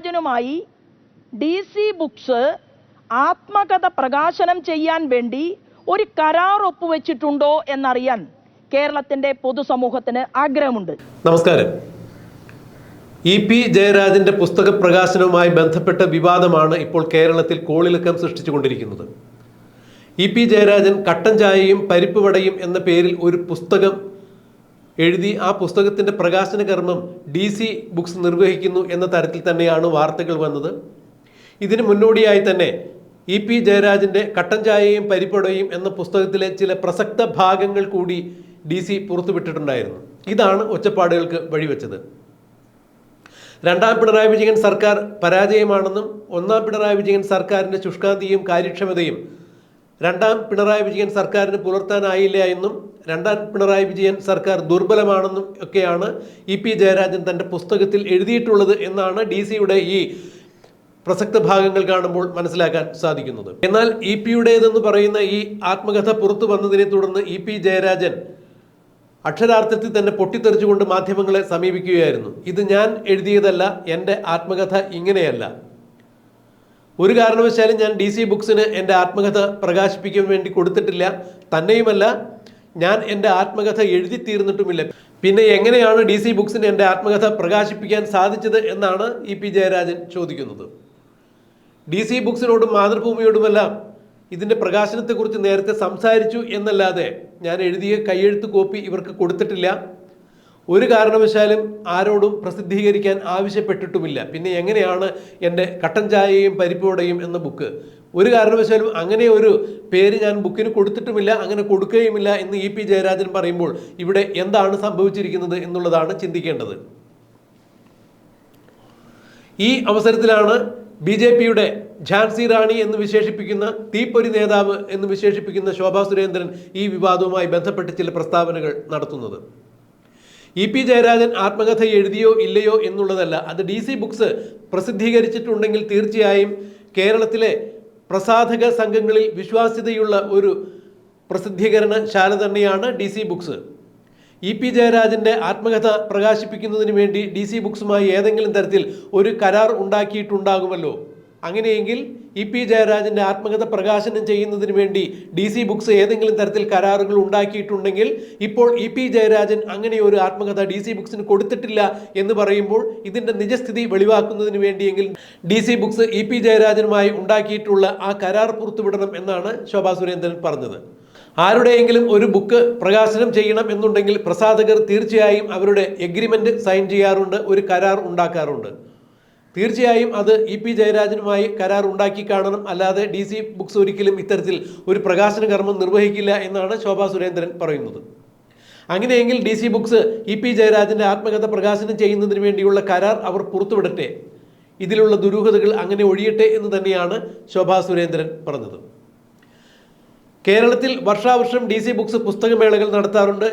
ജയരാജനുമായി D C books ആത്മകഥ പ്രകാശനം ചെയ്യാൻ വേണ്ടി ഒരു കരാർ ഒപ്പുവെച്ചിട്ടുണ്ടോ എന്നറിയാൻ കേരളത്തിന്റെ പൊതുസമൂഹത്തിന് ആഗ്രഹമുണ്ട്. നമസ്കാരം. ഇ പി ജയരാജന്റെ പുസ്തക പ്രകാശനവുമായി ബന്ധപ്പെട്ട വിവാദമാണ് ഇപ്പോൾ കേരളത്തിൽ കോളിളക്കം സൃഷ്ടിച്ചുകൊണ്ടിരിക്കുന്നത്. ഇ പി ജയരാജൻ കട്ടൻ ചായയും പരിപ്പ് വടയും എന്ന പേരിൽ ഒരു പുസ്തകം എഴുതി ആ പുസ്തകത്തിന്റെ പ്രകാശന കർമ്മം ഡി സി ബുക്സ് നിർവഹിക്കുന്നു എന്ന തരത്തിൽ തന്നെയാണ് വാർത്തകൾ വന്നത്. ഇതിന് മുന്നോടിയായി തന്നെ ഇ പി ജയരാജന്റെ കട്ടൻ ചായയും പരിപ്പടയും എന്ന പുസ്തകത്തിലെ ചില പ്രസക്ത ഭാഗങ്ങൾ കൂടി ഡി സി പുറത്തുവിട്ടിട്ടുണ്ടായിരുന്നു. ഇതാണ് ഒച്ചപ്പാടുകൾക്ക് വഴിവെച്ചത്. രണ്ടാം പിണറായി വിജയൻ സർക്കാർ പരാജയമാണെന്നും ഒന്നാം പിണറായി വിജയൻ സർക്കാരിന്റെ ശുഷ്കാന്തിയും കാര്യക്ഷമതയും രണ്ടാം പിണറായി വിജയൻ സർക്കാരിന് പുലർത്താനായില്ല എന്നും രണ്ടാം പിണറായി വിജയൻ സർക്കാർ ദുർബലമാണെന്നും ഒക്കെയാണ് ഇ പി ജയരാജൻ തന്റെ പുസ്തകത്തിൽ എഴുതിയിട്ടുള്ളത് എന്നാണ് ഡി സിയുടെ ഈ പ്രസക്ത ഭാഗങ്ങൾ കാണുമ്പോൾ മനസ്സിലാക്കാൻ സാധിക്കുന്നത്. എന്നാൽ ഇ പിയുടേതെന്ന് പറയുന്ന ഈ ആത്മകഥ പുറത്തു വന്നതിനെ തുടർന്ന് ഇ പി ജയരാജൻ അക്ഷരാർത്ഥത്തിൽ തന്നെ പൊട്ടിത്തെറിച്ചുകൊണ്ട് മാധ്യമങ്ങളെ സമീപിക്കുകയായിരുന്നു. ഇത് ഞാൻ എഴുതിയതല്ല എന്റെ ആത്മകഥ ഇങ്ങനെയല്ല. ഒരു കാരണവശാലും ഞാൻ ഡി സി ബുക്സിന് എന്റെ ആത്മകഥ പ്രകാശിപ്പിക്കാൻ വേണ്ടി കൊടുത്തിട്ടില്ല. തന്നെയുമല്ല ഞാൻ എന്റെ ആത്മകഥ എഴുതി തീർന്നിട്ടുമില്ല. പിന്നെ എങ്ങനെയാണ് ഡി സി ബുക്സിന് എന്റെ ആത്മകഥ പ്രകാശിപ്പിക്കാൻ സാധിച്ചത് എന്നാണ് ഇ പി ജയരാജൻ ചോദിക്കുന്നത്. ഡി സി ബുക്സിനോടും മാതൃഭൂമിയോടുമെല്ലാം ഇതിന്റെ പ്രകാശനത്തെക്കുറിച്ച് നേരത്തെ സംസാരിച്ചു എന്നല്ലാതെ ഞാൻ എഴുതിയ കൈയെഴുത്ത് കോപ്പി ഇവർക്ക് കൊടുത്തിട്ടില്ല. ഒരു കാരണവശാലും ആരോടും പ്രസിദ്ധീകരിക്കാൻ ആവശ്യപ്പെട്ടിട്ടുമില്ല. പിന്നെ എങ്ങനെയാണ് എന്റെ കട്ടൻ ചായയും പരിപ്പോടയും എന്ന ബുക്ക്? ഒരു കാരണവശാലും അങ്ങനെ ഒരു പേര് ഞാൻ ബുക്കിന് കൊടുത്തിട്ടുമില്ല അങ്ങനെ കൊടുക്കുകയുമില്ല എന്ന് ഇ പി ജയരാജൻ പറയുമ്പോൾ ഇവിടെ എന്താണ് സംഭവിച്ചിരിക്കുന്നത് എന്നുള്ളതാണ് ചിന്തിക്കേണ്ടത്. ഈ അവസരത്തിലാണ് ബി ജെ പിയുടെ ഝാൻസി റാണി എന്ന് വിശേഷിപ്പിക്കുന്ന തീപ്പൊരി നേതാവ് എന്ന് വിശേഷിപ്പിക്കുന്ന ശോഭാ സുരേന്ദ്രൻ ഈ വിവാദവുമായി ബന്ധപ്പെട്ട് ചില പ്രസ്താവനകൾ നടത്തുന്നത്. ഇ പി ജയരാജൻ ആത്മകഥ എഴുതിയോ ഇല്ലയോ എന്നുള്ളതല്ല. അത് ഡി സി ബുക്സ് പ്രസിദ്ധീകരിച്ചിട്ടുണ്ടെങ്കിൽ തീർച്ചയായും കേരളത്തിലെ പ്രസാധക സംഘങ്ങളിൽ വിശ്വാസ്യതയുള്ള ഒരു പ്രസിദ്ധീകരണ ശാല തന്നെയാണ് D C Books. E P ജയരാജന്റെ ആത്മകഥ പ്രകാശിപ്പിക്കുന്നതിന് വേണ്ടി ഡി സി ബുക്സുമായി ഏതെങ്കിലും തരത്തിൽ ഒരു കരാർ ഉണ്ടാക്കിയിട്ടുണ്ടാകുമല്ലോ. അങ്ങനെയെങ്കിൽ ഇ പി ജയരാജന്റെ ആത്മകഥ പ്രകാശനം ചെയ്യുന്നതിന് വേണ്ടി ഡി സി ബുക്സ് ഏതെങ്കിലും തരത്തിൽ കരാറുകൾ ഉണ്ടാക്കിയിട്ടുണ്ടെങ്കിൽ ഇപ്പോൾ ഇ പി ജയരാജൻ അങ്ങനെ ഒരു ആത്മകഥ ഡി സി ബുക്സിന് കൊടുത്തിട്ടില്ല എന്ന് പറയുമ്പോൾ ഇതിന്റെ നിജസ്ഥിതി വെളിവാക്കുന്നതിന് വേണ്ടിയെങ്കിൽ D C Books E P ജയരാജനുമായി ഉണ്ടാക്കിയിട്ടുള്ള ആ കരാർ പുറത്തുവിടണം എന്നാണ് ശോഭാ സുരേന്ദ്രൻ പറഞ്ഞത്. ആരുടെയെങ്കിലും ഒരു ബുക്ക് പ്രകാശനം ചെയ്യണം എന്നുണ്ടെങ്കിൽ പ്രസാധകർ തീർച്ചയായും അവരുടെ എഗ്രിമെന്റ് സൈൻ ചെയ്യാറുണ്ട് ഒരു കരാർ ഉണ്ടാക്കാറുണ്ട്. തീർച്ചയായും അത് ഇ പി ജയരാജനുമായി കരാർ ഉണ്ടാക്കി കാണണം. അല്ലാതെ ഡി സി ബുക്സ് ഒരിക്കലും ഇത്തരത്തിൽ ഒരു പ്രകാശന കർമ്മം നിർവഹിക്കില്ല എന്നാണ് ശോഭാ സുരേന്ദ്രൻ പറയുന്നത്. അങ്ങനെയെങ്കിൽ D C Books E P ജയരാജന്റെ ആത്മകഥ പ്രകാശനം ചെയ്യുന്നതിന് വേണ്ടിയുള്ള കരാർ അവർ പുറത്തുവിടട്ടെ. ഇതിലുള്ള ദുരൂഹതകൾ അങ്ങനെ ഒഴിയട്ടെ എന്ന് തന്നെയാണ് ശോഭാ സുരേന്ദ്രൻ പറഞ്ഞത്. കേരളത്തിൽ വർഷാവർഷം ഡി സി ബുക്സ് പുസ്തകമേളകൾ നടത്താറുണ്ട്.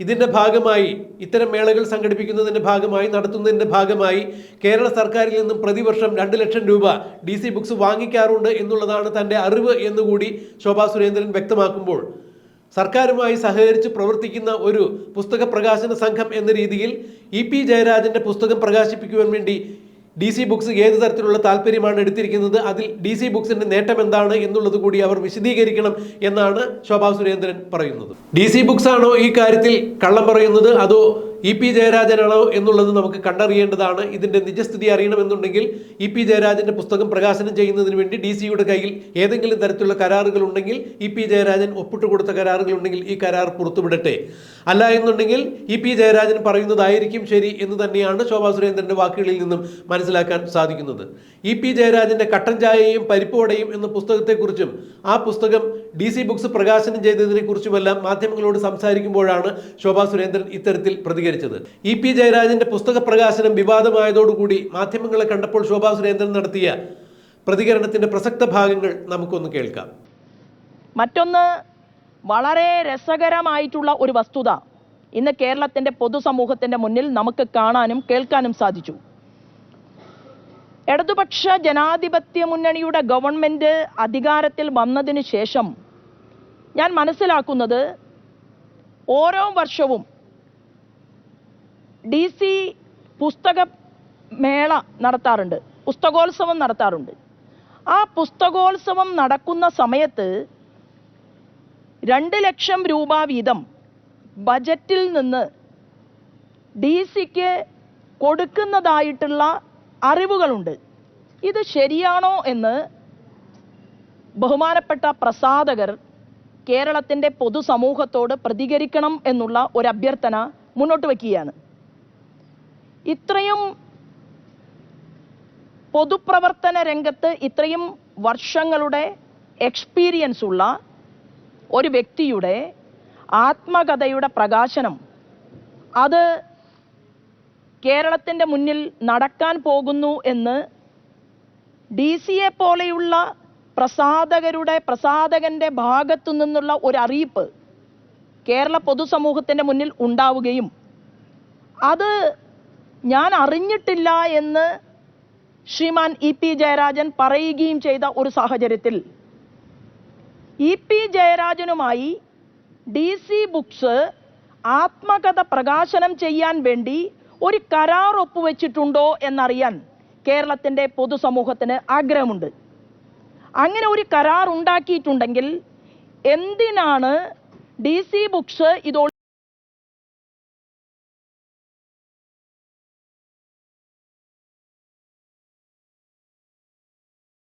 ഇതിന്റെ ഭാഗമായി ഇത്തരം മേളകൾ സംഘടിപ്പിക്കുന്നതിന്റെ ഭാഗമായി നടത്തുന്നതിന്റെ ഭാഗമായി കേരള സർക്കാരിൽ നിന്നും പ്രതിവർഷം രണ്ട് ലക്ഷം രൂപ ഡി സി ബുക്സ് വാങ്ങിക്കാറുണ്ട് എന്നുള്ളതാണ് തന്റെ അറിവ് എന്നുകൂടി ശോഭാ സുരേന്ദ്രൻ വ്യക്തമാക്കുമ്പോൾ. സർക്കാരുമായി സഹകരിച്ച് പ്രവർത്തിക്കുന്ന ഒരു പുസ്തക പ്രകാശന സംഘം എന്ന രീതിയിൽ ഇ പി ജയരാജന്റെ പുസ്തകം പ്രകാശിപ്പിക്കുവാൻ വേണ്ടി ഡി സി ബുക്സ് ഏത് തരത്തിലുള്ള താല്പര്യമാണ് എടുത്തിരിക്കുന്നത്? അതിൽ ഡി സി ബുക്സിന്റെ നേട്ടം എന്താണ് എന്നുള്ളത് കൂടി അവർ വിശദീകരിക്കണം എന്നാണ് ശോഭാ സുരേന്ദ്രൻ പറയുന്നത്. ഡി സി ബുക്സ് ആണോ ഈ കാര്യത്തിൽ കള്ളം പറയുന്നത്? അതോ ഇ പി ജയരാജനാണോ എന്നുള്ളത് നമുക്ക് കണ്ടറിയേണ്ടതാണ്. ഇതിന്റെ നിജസ്ഥിതി അറിയണമെന്നുണ്ടെങ്കിൽ ഇ പി ജയരാജന്റെ പുസ്തകം പ്രകാശനം ചെയ്യുന്നതിന് വേണ്ടി ഡി സിയുടെ കയ്യിൽ ഏതെങ്കിലും തരത്തിലുള്ള കരാറുകൾ ഉണ്ടെങ്കിൽ ഇ പി ജയരാജൻ ഒപ്പിട്ട് കൊടുത്ത കരാറുകൾ ഉണ്ടെങ്കിൽ ഈ കരാർ പുറത്തുവിടട്ടെ. അല്ല എന്നുണ്ടെങ്കിൽ ഇ പി ജയരാജൻ പറയുന്നതായിരിക്കും ശരി എന്ന് തന്നെയാണ് ശോഭാ സുരേന്ദ്രന്റെ വാക്കുകളിൽ നിന്നും മനസ്സിലാക്കാൻ സാധിക്കുന്നത്. ഇ പി ജയരാജന്റെ കട്ടൻ ചായയും പരിപ്പോടയും എന്ന പുസ്തകത്തെക്കുറിച്ചും ആ പുസ്തകം ഡി സി ബുക്സ് പ്രകാശനം ചെയ്തതിനെ കുറിച്ചുമെല്ലാം മാധ്യമങ്ങളോട് സംസാരിക്കുമ്പോഴാണ് ശോഭാ സുരേന്ദ്രൻ ഇത്തരത്തിൽ പ്രതികരിച്ചത്. ഇ പി ജയരാജന്റെ പുസ്തക പ്രകാശനം വിവാദമായതോടുകൂടി മാധ്യമങ്ങളെ കണ്ടപ്പോൾ ശോഭാ സുരേന്ദ്രൻ നടത്തിയ പ്രതികരണത്തിന്റെ പ്രസക്ത ഭാഗങ്ങൾ നമുക്കൊന്ന് കേൾക്കാം. മറ്റൊന്ന് വളരെ രസകരമായിട്ടുള്ള ഒരു വസ്തുത ഇന്ന് കേരളത്തിന്റെ പൊതുസമൂഹത്തിന്റെ മുന്നിൽ നമുക്ക് കാണാനും കേൾക്കാനും സാധിച്ചു. ഇടതുപക്ഷ ജനാധിപത്യ മുന്നണിയുടെ ഗവൺമെന്റ് അധികാരത്തിൽ വന്നതിന് ശേഷം ഞാൻ മനസ്സിലാക്കുന്നത് ഓരോ വർഷവും ഡി സി പുസ്തക മേള നടത്താറുണ്ട് പുസ്തകോത്സവം നടത്താറുണ്ട്. ആ പുസ്തകോത്സവം നടക്കുന്ന സമയത്ത് രണ്ട് ലക്ഷം രൂപ വീതം ബജറ്റിൽ നിന്ന് ഡി സിക്ക് കൊടുക്കുന്നതായിട്ടുള്ള അറിവുകളുണ്ട്. ഇത് ശരിയാണോ എന്ന് ബഹുമാനപ്പെട്ട പ്രസാധകർ കേരളത്തിന്റെ പൊതുസമൂഹത്തോട് പ്രതികരിക്കണം എന്നുള്ള ഒരു അഭ്യർത്ഥന മുന്നോട്ട് വയ്ക്കുകയാണ്. ഇത്രയും പൊതുപ്രവർത്തന രംഗത്ത് ഇത്രയും വർഷങ്ങളുടെ എക്സ്പീരിയൻസ് ഉള്ള ഒരു വ്യക്തിയുടെ ആത്മകഥയുടെ പ്രകാശനം അത് കേരളത്തിന്റെ മുന്നിൽ നടക്കാൻ പോകുന്നു എന്ന് ഡി സിയെ പോലെയുള്ള പ്രസാധകരുടെ പ്രസാധകന്റെ ഭാഗത്തു നിന്നുള്ള ഒരു കേരള പൊതുസമൂഹത്തിന്റെ മുന്നിൽ ഉണ്ടാവുകയും അത് ഞാൻ അറിഞ്ഞിട്ടില്ല എന്ന് ശ്രീമാൻ ഇ പി ജയരാജൻ പറയുകയും ചെയ്ത ഒരു സാഹചര്യത്തിൽ ഇ പി ജയരാജനുമായി ഡി സി ബുക്സ് ആത്മകഥ പ്രകാശനം ചെയ്യാൻ വേണ്ടി ഒരു കരാർ ഒപ്പുവെച്ചിട്ടുണ്ടോ എന്നറിയാൻ കേരളത്തിന്റെ പൊതുസമൂഹത്തിന് ആഗ്രഹമുണ്ട്. അങ്ങനെ ഒരു കരാർ ഉണ്ടാക്കിയിട്ടുണ്ടെങ്കിൽ എന്തിനാണ് ഡി സി ബുക്സ് ഇത്